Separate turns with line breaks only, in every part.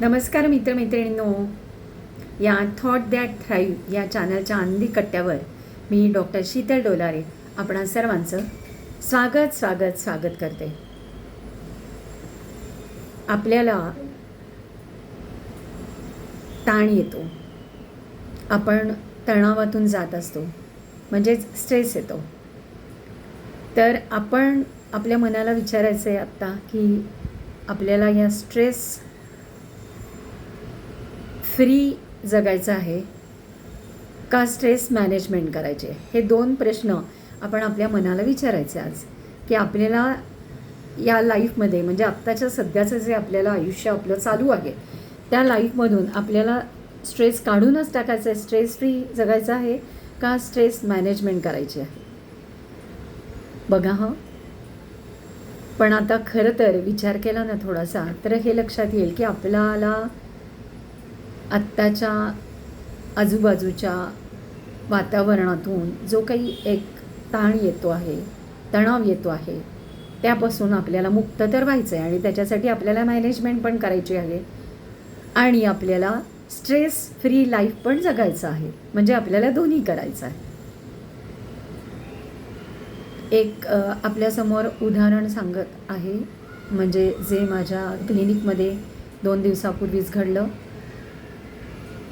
नमस्कार मित्रमैत्रिणींनो. या thought that thrive या चॅनलच्या अंधी कट्ट्यावर मी डॉक्टर शीतल डोलारे आपणा सर्वांचं स्वागत स्वागत स्वागत करते. आपल्याला ताण येतो. आपण तणावातून जात असतो. म्हणजेच स्ट्रेस येतो. तर आपण आपल्या मनाला विचारायचं आहे आत्ता की आपल्याला या स्ट्रेस फ्री जगायचं आहे का स्ट्रेस मॅनेजमेंट करायचे? हे दोन प्रश्न आपण आपल्या मनाला विचारायचे आज. की आपल्याला या लाईफमध्ये म्हणजे आत्ताच्या सध्याचं जे आपल्याला आयुष्य आपलं चालू आहे त्या लाईफमधून आपल्याला स्ट्रेस काढूनच टाकायचं आहे स्ट्रेस फ्री जगायचं आहे का स्ट्रेस मॅनेजमेंट करायची आहे? बघा हं. पण आता खरं तर विचार केला ना थोडासा तर हे लक्षात येईल की आपल्याला आत्ताच्या आजूबाजूच्या वातावरणातून जो काही एक ताण येतो आहे तणाव येतो आहे त्यापासून आपल्याला मुक्त तर व्हायचं आहे आणि त्याच्यासाठी आपल्याला मॅनेजमेंट पण करायची आहे. आणि आपल्याला स्ट्रेस फ्री लाईफ पण जगायचं आहे. म्हणजे आपल्याला दोन्ही करायचं आहे. एक आपल्यासमोर उदाहरण सांगत आहे. म्हणजे जे माझ्या क्लिनिकमध्ये दोन दिवसापूर्वीच घडलं.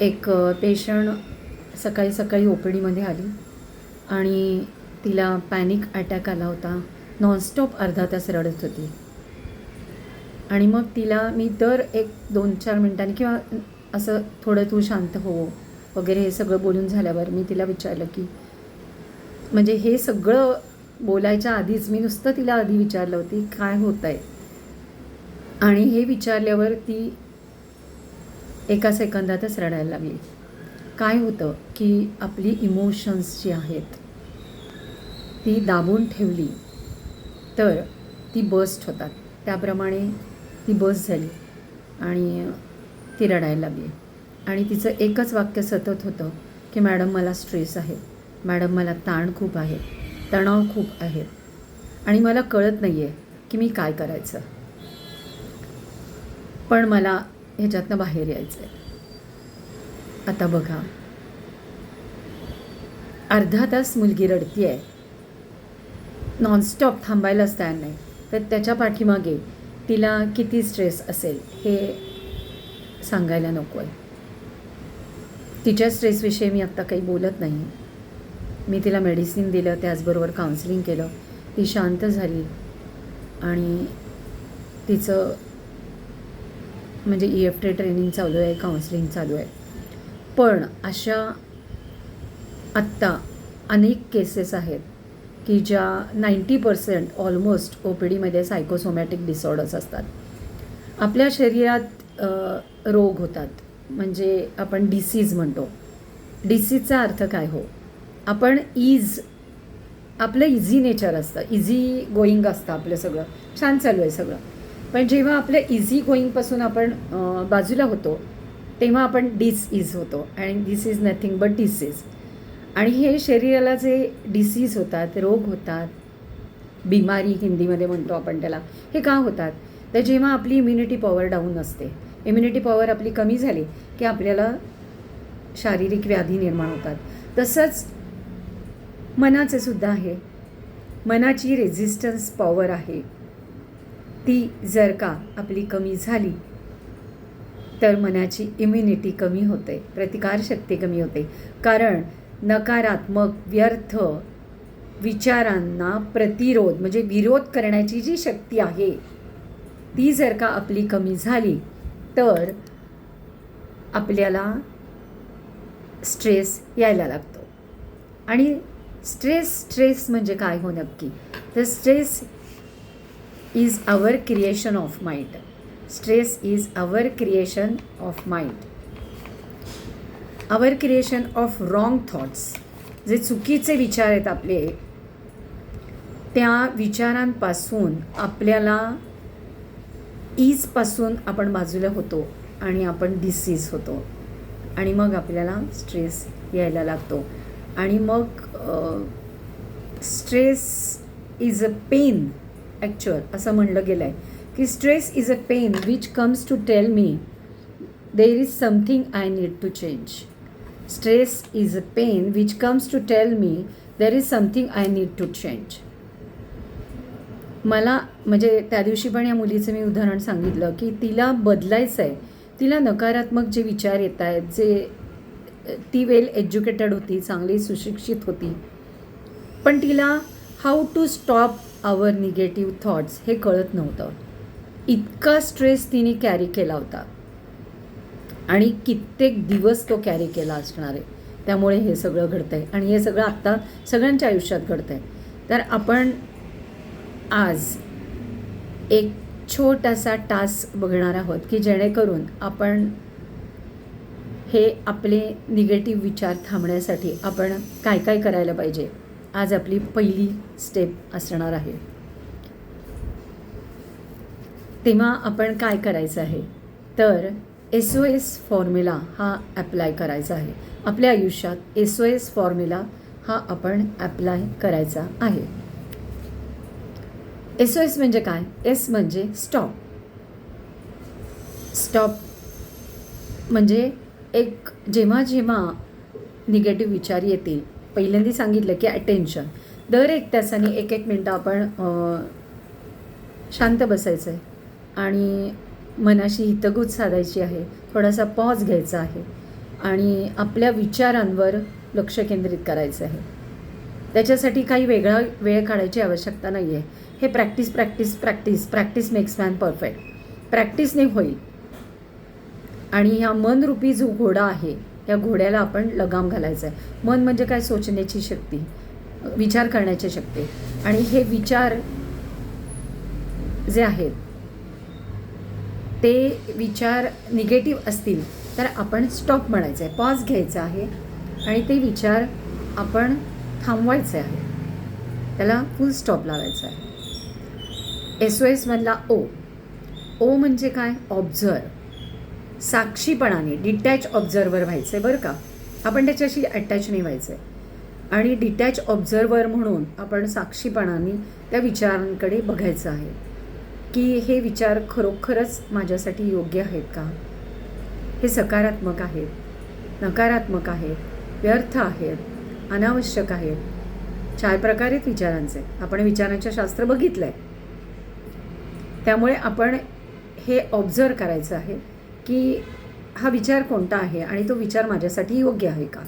एक पेशंट सकाळी सकाळी ओ पी डीमध्ये आली आणि तिला पॅनिक अटॅक आला होता. नॉनस्टॉप अर्धा तास रडत होती. आणि मग तिला मी दर एक दोन चार मिनटांनी किंवा असं थोडं तू शांत हो वगैरे हे सगळं बोलून झाल्यावर मी तिला विचारलं की म्हणजे हे सगळं बोलायच्या आधीच मी नुसतं तिला आधी विचारलं होती काय होत आहे आणि हे विचारल्यावर ती एका सेकंदातच रडायला लागली. काय होतं की आपली इमोशन्स जी आहेत ती दाबून ठेवली तर ती बस्ट होतात. त्याप्रमाणे ती बस झाली आणि ती रडायला लागली. आणि तिचं एकच वाक्य सतत होतं की मॅडम मला स्ट्रेस आहे. मॅडम मला ताण खूप आहे. तणाव खूप आहे. आणि मला कळत नाही आहे की मी काय करायचं. पण मला ह्याच्यातनं बाहेर यायचं आहे आता बघा. अर्धा तास मुलगी रडती आहे नॉनस्टॉप थांबायलाच तयार नाही. तर त्याच्या पाठीमागे तिला किती स्ट्रेस असेल हे सांगायला नको आहे तिच्या स्ट्रेसविषयी मी आत्ता काही बोलत नाही. मी तिला मेडिसिन दिलं त्याचबरोबर काउन्सिलिंग केलं. ती शांत झाली. आणि तिचं म्हणजे ई एफ टी ट्रेनिंग चालू आहे काउन्सिलिंग चालू आहे. पण अशा आत्ता अनेक केसेस आहेत की ज्या ninety percent almost O P डीमध्ये सायकोसोमॅटिक डिसऑर्डर्स असतात. आपल्या शरीरात रोग होतात. म्हणजे आपण डिसीज म्हणतो. डिसीजचा अर्थ काय हो? आपण इज आपलं इझी नेचर असतं. इझी गोईंग असतं आपलं सगळं. छान चालू आहे सगळं. पण जेव्हा आपल्या इझी गोईंगपासून आपण बाजूला होतो तेव्हा आपण डिस इज होतो. आणि this is nothing but disease आणि हे शरीराला जे डिसीज होतात रोग होतात बिमारी हिंदीमध्ये म्हणतो आपण त्याला हे का होतात? तर जेव्हा आपली इम्युनिटी पॉवर डाऊन असते इम्युनिटी पॉवर आपली कमी झाली की आपल्याला शारीरिक व्याधी निर्माण होतात. तसंच मनाचे सुद्धा आहे. मनाची रेझिस्टन्स पॉवर आहे. ती जर का आपली कमी झाली तर मनाची इम्युनिटी कमी होते प्रतिकारशक्ती कमी होते. कारण नकारात्मक व्यर्थ विचारांना प्रतिरोध म्हणजे विरोध करण्याची जी शक्ती आहे ती जर का आपली कमी झाली तर आपल्याला स्ट्रेस यायला लागतो. आणि स्ट्रेस स्ट्रेस म्हणजे काय हो नक्की? तर stress is our creation of mind stress is our creation of mind our creation of wrong thoughts जे चुकीचे विचार आहेत आपले त्या विचारांपासून आपल्याला ईजपासून आपण बाजूला होतो आणि आपण डिसीज होतो. आणि मग आपल्याला स्ट्रेस यायला लागतो. आणि मग stress is a pain actual असं म्हणलं गेलं आहे की stress is a pain which comes to tell me there is something I need to change stress is a pain which comes to tell me there is something I need to change मला म्हणजे त्या दिवशी पण या मुलीचं मी उदाहरण सांगितलं की तिला बदलायचं आहे तिला नकारात्मक जे विचार येत आहेत जे ती वेल एज्युकेटेड होती चांगली सुशिक्षित होती. पण तिला how to stop our negative thoughts हे कळत नव्हतं. इतका स्ट्रेस तिने कॅरी केला होता. आणि कित्येक दिवस तो कॅरी केला असणार आहे. त्यामुळे हे सगळं घडतं आहे आणि हे सगळं आत्ता सगळ्यांच्या आयुष्यात घडतं आहे तर आपण आज एक छोटासा टास्क बघणार आहोत की जेणेकरून आपण हे आपले निगेटिव्ह विचार थांबण्यासाठी आपण काय काय करायला पाहिजे? आज आपली पहिली स्टेप असणार आहे. तेव्हा आपण काय करायचं आहे? तर एस ओ एस फॉर्म्युला हा ॲप्लाय करायचा आहे. आपल्या आयुष्यात एस ओ एस फॉर्म्युला हा आपण ॲप्लाय करायचा आहे. एस ओ एस म्हणजे काय? एस म्हणजे स्टॉप स्टॉप म्हणजे एक जेव्हा जेव्हा निगेटिव्ह विचार येतील पहिल्यांदा सांगितलं की अटेन्शन दर एक तासाने एक एक मिनटं आपण शांत बसायचं आहे आणि मनाशी हितगुज साधायची आहे. थोडासा पॉज घ्यायचा आहे. आणि आपल्या विचारांवर लक्ष केंद्रित करायचं आहे. त्याच्यासाठी काही वेगळा वेळ काढायची आवश्यकता नाही आहे हे practice practice practice practice makes man perfect प्रॅक्टिसने होईल. आणि ह्या मनरूपी जो घोडा आहे या घोड्याला आपण लगाम घालायचा आहे मन म्हणजे काय? सोचण्याची शक्ती. विचार करण्याची शक्ती. आणि हे विचार जे आहेत ते विचार निगेटिव्ह असतील तर आपण स्टॉप म्हणायचं आहे पॉज घ्यायचा आहे आणि ते विचार आपण थांबवायचे आहे. त्याला फुल स्टॉप लावायचा आहे एस ओ एसमधला ओ ओ म्हणजे काय? ऑब्झर्व साक्षीपणाने डिटॅच ऑब्झर्वर व्हायचं आहे बरं का? आपण त्याच्याशी अटॅच नाही व्हायचं. आहे आणि डिटॅच ऑब्झर्वर म्हणून आपण साक्षीपणाने त्या विचारांकडे बघायचं आहे. की हे विचार खरोखरच माझ्यासाठी योग्य आहेत का? हे सकारात्मक आहेत नकारात्मक आहेत व्यर्थ आहेत अनावश्यक आहेत. चार प्रकार आहेत विचारांचे. आपण विचारांचे शास्त्र बघितलं आहे त्यामुळे आपण हे ऑब्झर्व करायचं आहे. की हा विचार कोणता आहे आणि तो विचार माझ्यासाठी योग्य आहे का?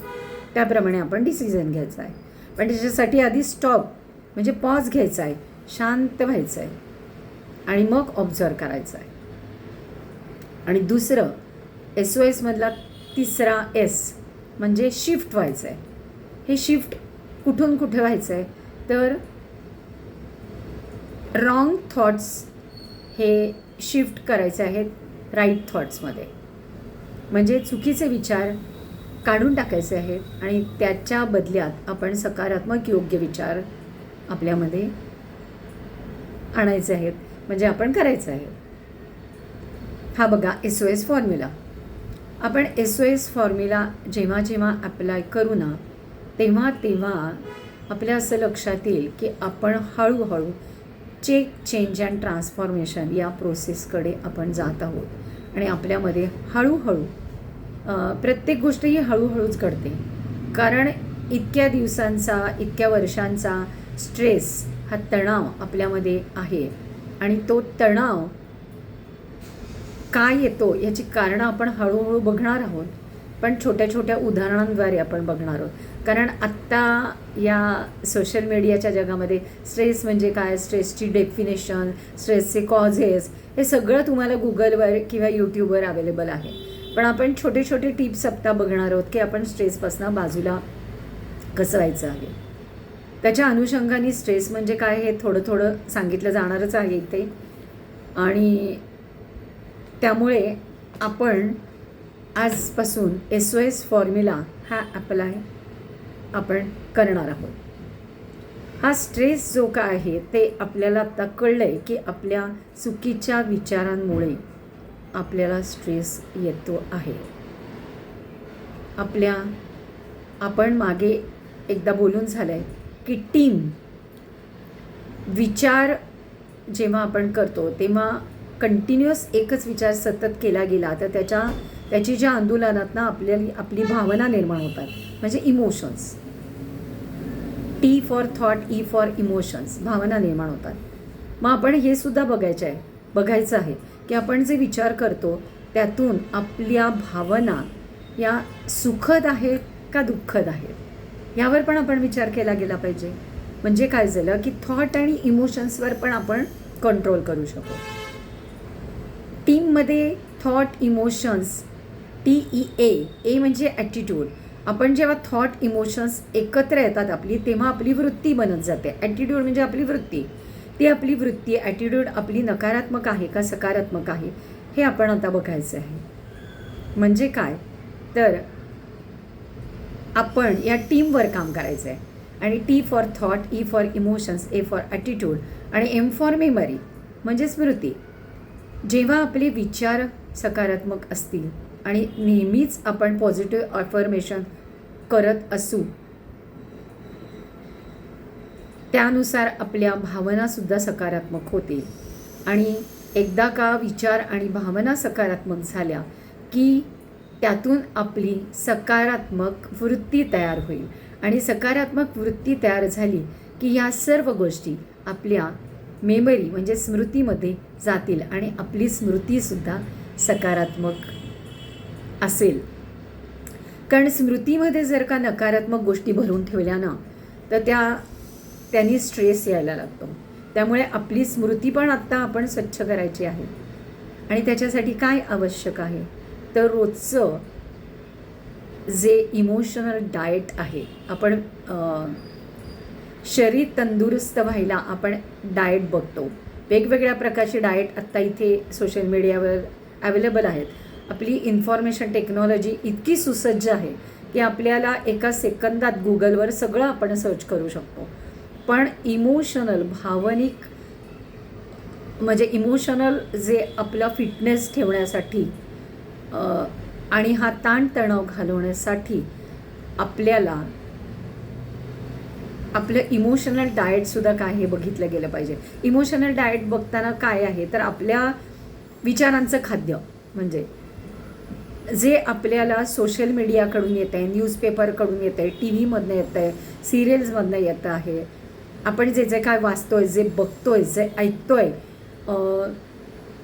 त्याप्रमाणे आपण डिसिजन घ्यायचा आहे. पण त्याच्यासाठी आधी स्टॉप म्हणजे पॉज घ्यायचा आहे. शांत व्हायचं आहे. आणि मग ऑब्झर्व करायचं आहे. आणि दुसरं एस ओ एसमधला तिसरा एस म्हणजे शिफ्ट व्हायचं आहे. हे शिफ्ट कुठून कुठे व्हायचं आहे? तर रॉंग थॉट्स हे शिफ्ट करायचे आहेत. राईट थॉट्समध्ये म्हणजे चुकीचे विचार काढून टाकायचे आहेत आणि त्याच्या बदल्यात आपण सकारात्मक योग्य विचार आपल्यामध्ये आणायचे आहेत. म्हणजे आपण करायचं आहे हा बघा एस ओ एस फॉर्म्युला आपण एस ओ एस फॉर्म्युला जेव्हा जेव्हा अप्लाय करू ना तेव्हा तेव्हा आपल्या असं लक्षात येईल की आपण हळूहळू चेक चेंज अँड ट्रान्सफॉर्मेशन या प्रोसेसकडे आपण जात आहोत. आणि आपल्यामध्ये हळूहळू प्रत्येक गोष्ट ही हळूहळूच घडते. कारण इतक्या दिवसांचा इतक्या वर्षांचा स्ट्रेस हा तणाव आपल्यामध्ये आहे. आणि तो तणाव काय येतो याची कारणं आपण हळूहळू बघणार आहोत. पण छोट्या छोट्या उदाहरणांद्वारे आपण बघणार आहोत. कारण आत्ता या सोशल मीडियाच्या जगामध्ये स्ट्रेस म्हणजे काय? स्ट्रेसची डेफिनेशन स्ट्रेसचे कॉझेस हे सगळं तुम्हाला गुगलवर किंवा यूट्यूबवर अवेलेबल आहे. पण आपण छोटे छोटे टिप्स आत्ता बघणार आहोत की आपण स्ट्रेसपासून बाजूला कसं व्हायचं आहे. त्याच्या अनुषंगाने स्ट्रेस म्हणजे काय हे थोडं थोडं सांगितलं जाणारच आहे इथे. आणि त्यामुळे आपण आजपासून एस ओ एस फॉर्म्युला हा अप्लाय आपण करणार आहोत. हा स्ट्रेस जो काय आहे ते आपल्याला आता कळलं आहे की आपल्या चुकीच्या विचारांमुळे आपल्याला स्ट्रेस येतो आहे. आपल्या आपण मागे एकदा बोलून झालं आहे की टीम विचार जेव्हा आपण करतो तेव्हा कंटिन्युअस एकच विचार सतत केला गेला तर त्याच्या त्याची ज्या आंदोलनात ना आपल्याली आपली भावना निर्माण होतात. म्हणजे emotions T for thought E for emotions भावना निर्माण होतात. मग आपण हे सुद्धा बघायचं आहे. बघायचं आहे की आपण जे विचार करतो त्यातून आपल्या भावना या सुखद आहेत का दुःखद आहेत? यावर पण आपण विचार केला गेला पाहिजे. म्हणजे काय झालं की थॉट आणि इमोशन्सवर पण आपण कंट्रोल करू शकू टीममध्ये thought emotions T E A A म्हणजे ॲटिट्यूड आपण जेव्हा थॉट इमोशन्स एकत्र येतात आपली तेव्हा आपली वृत्ती बनत जाते. ॲटिट्यूड म्हणजे आपली वृत्ती. ती आपली वृत्ती ॲटिट्यूड आपली नकारात्मक आहे का सकारात्मक आहे हे आपण आता बघायचं आहे. म्हणजे काय? तर आपण या टीमवर काम करायचं आहे आणि T for thought E for emotions A for attitude आणि एम फॉर मेमरी म्हणजे स्मृती जेव्हा आपले विचार सकारात्मक असतील आणि नेहमीच आपण पॉझिटिव्ह अफर्मेशन करत असू. त्यानुसार आपल्या भावनासुद्धा सकारात्मक होतील. आणि एकदा का विचार आणि भावना सकारात्मक झाल्या की त्यातून आपली सकारात्मक वृत्ती तयार होईल. आणि सकारात्मक वृत्ती तयार झाली की या सर्व गोष्टी आपल्या मेमरी म्हणजे स्मृतीमध्ये जातील आणि आपली स्मृतीसुद्धा सकारात्मक असेल. कारण स्मृतीमध्ये जर का नकारात्मक गोष्टी भरून ठेवल्या ना तर त्या त्यांनी स्ट्रेस यायला लागतो. त्यामुळे आपली स्मृती पण आत्ता आपण स्वच्छ करायची आहे. आणि त्याच्यासाठी काय आवश्यक आहे? तर रोजचं जे इमोशनल डाएट आहे आपण शरीर तंदुरुस्त व्हायला आपण डाएट बघतो. वेगवेगळ्या प्रकारचे डाएट आत्ता इथे सोशल मीडियावर अवेलेबल आहेत. आपली इन्फॉर्मेशन टेक्नॉलॉजी इतकी सुसज्ज आहे की आपल्याला एका सेकंदात गुगलवर सगळं आपण सर्च करू शकतो. पण इमोशनल भावनिक म्हणजे इमोशनल जे आपला फिटनेस ठेवण्यासाठी आणि हा ताणतणाव घालवण्यासाठी आपल्याला आपलं इमोशनल डाएटसुद्धा काय हे बघितलं गेलं पाहिजे. इमोशनल डाएट बघताना काय आहे? तर आपल्या विचारांचं खाद्य म्हणजे जे आपल्याला सोशल मीडियाकडून येत आहे न्यूजपेपरकडून येत आहे टी व्हीमधनं येतं आहे सिरियल्समधनं येतं आहे आपण जे जे काय वाचतो आहे जे बघतो आहे जे ऐकतो आहे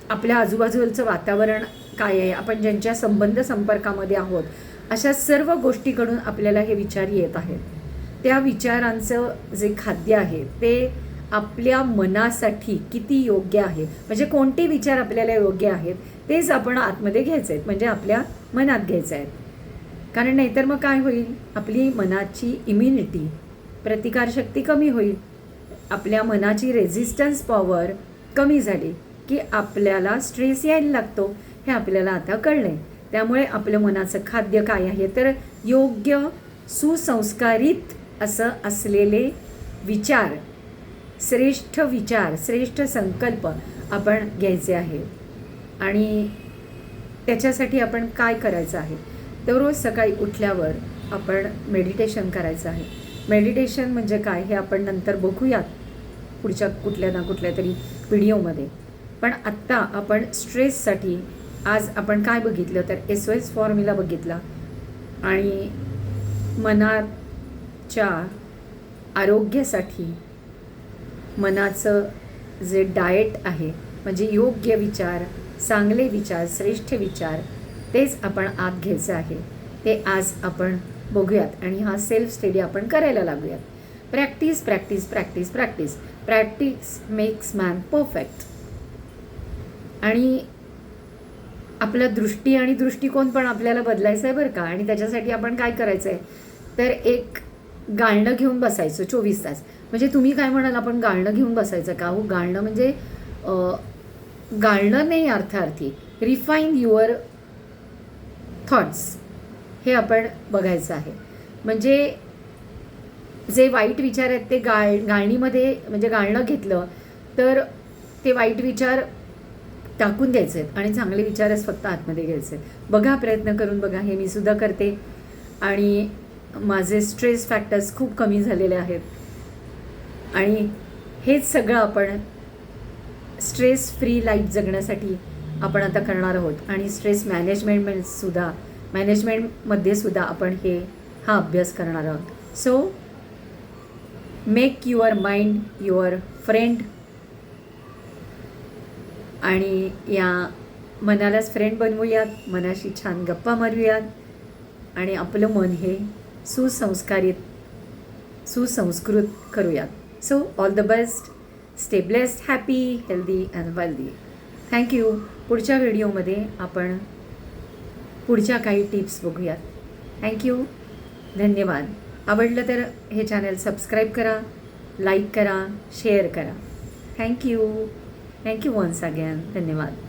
आपल्या आजूबाजूचं वातावरण काय आहे आपण ज्यांच्या संबंध संपर्कामध्ये आहोत अशा सर्व गोष्टीकडून आपल्याला हे विचार येत आहेत. त्या विचारांचं जे खाद्य आहे ते आपल्या मनासाठी किती योग्य आहे? म्हणजे कोणते विचार आपल्याला योग्य आहेत तेच आपण आतमध्ये घ्यायचे आहेत. म्हणजे आपल्या मनात घ्यायचे आहेत. कारण नाहीतर मग काय होईल? आपली मनाची इम्युनिटी प्रतिकारशक्ती कमी होईल. आपल्या मनाची रेझिस्टन्स पॉवर कमी झाली की आपल्याला स्ट्रेस यायला लागतो. हे आपल्याला आता कळलंय. त्यामुळे आपलं मनाचं खाद्य काय आहे? तर योग्य सुसंस्कारित असं असलेले विचार श्रेष्ठ विचार श्रेष्ठ संकल्प आपण घ्यायचे आहे. आणि त्याच्यासाठी आपण काय करायचं आहे? दररोज सकाळी उठल्यावर आपण मेडिटेशन करायचं आहे. मेडिटेशन म्हणजे काय? हे आपण नंतर बघूयात पुढच्या कुठल्या ना कुठल्या तरी व्हिडिओमध्ये. पण आत्ता आपण स्ट्रेससाठी आज आपण काय बघितलं? तर एस ओ एस फॉर्म्युला बघितला. आणि मनाच्या आरोग्यासाठी मनाचं जे डाएट आहे म्हणजे योग्य विचार चांगले विचार श्रेष्ठ विचार तेच आपण आत घ्यायचं आहे. ते आज आपण बघूयात आणि हा सेल्फ स्टडी आपण करायला लागूयात. Practice practice practice practice practice makes man perfect आणि आपला दृष्टी आणि दृष्टिकोन पण आपल्याला बदलायचा आहे बरं का? आणि त्याच्यासाठी आपण काय करायचं आहे तर एक गाळणं घेऊन बसायचं चोवीस तास. म्हणजे तुम्ही काय म्हणाल आपण गाळणं घेऊन बसायचं का? हो गाळणं म्हणजे गाळणं नाही अर्थार्थी रिफाईन युअर थॉट्स. हे आपण बघायचं आहे. म्हणजे जे वाईट विचार आहेत ते गाळ गाळणीमध्ये म्हणजे गाळणं घेतलं तर ते वाईट विचार टाकून द्यायचे आहेत आणि चांगले विचारच फक्त आतमध्ये घ्यायचे आहेत. बघा प्रयत्न करून बघा हे मी सुद्धा करते. आणि माझे स्ट्रेस फॅक्टर्स खूप कमी झालेले आहेत. आणि हेच सगळं आपण स्ट्रेस फ्री लाईफ जगण्यासाठी आपण आता करणार आहोत. आणि स्ट्रेस मॅनेजमेंटसुद्धा मॅनेजमेंटमध्ये सुद्धा आपण हे हा अभ्यास करणार आहोत. So make your mind your friend आणि या मनालाच फ्रेंड बनवूयात. मनाशी छान गप्पा मारूयात. आणि आपलं मन हे सुसंस्कारित सुसंस्कृत करूयात. So all the best stay blessed happy healthy and wealthy thank you पुढच्या व्हिडिओमध्ये आपण पुढच्या काही टिप्स बघूयात. थँक्यू धन्यवाद. आवडलं तर हे चॅनल सबस्क्राईब करा लाईक करा शेअर करा. Thank you thank you once again धन्यवाद.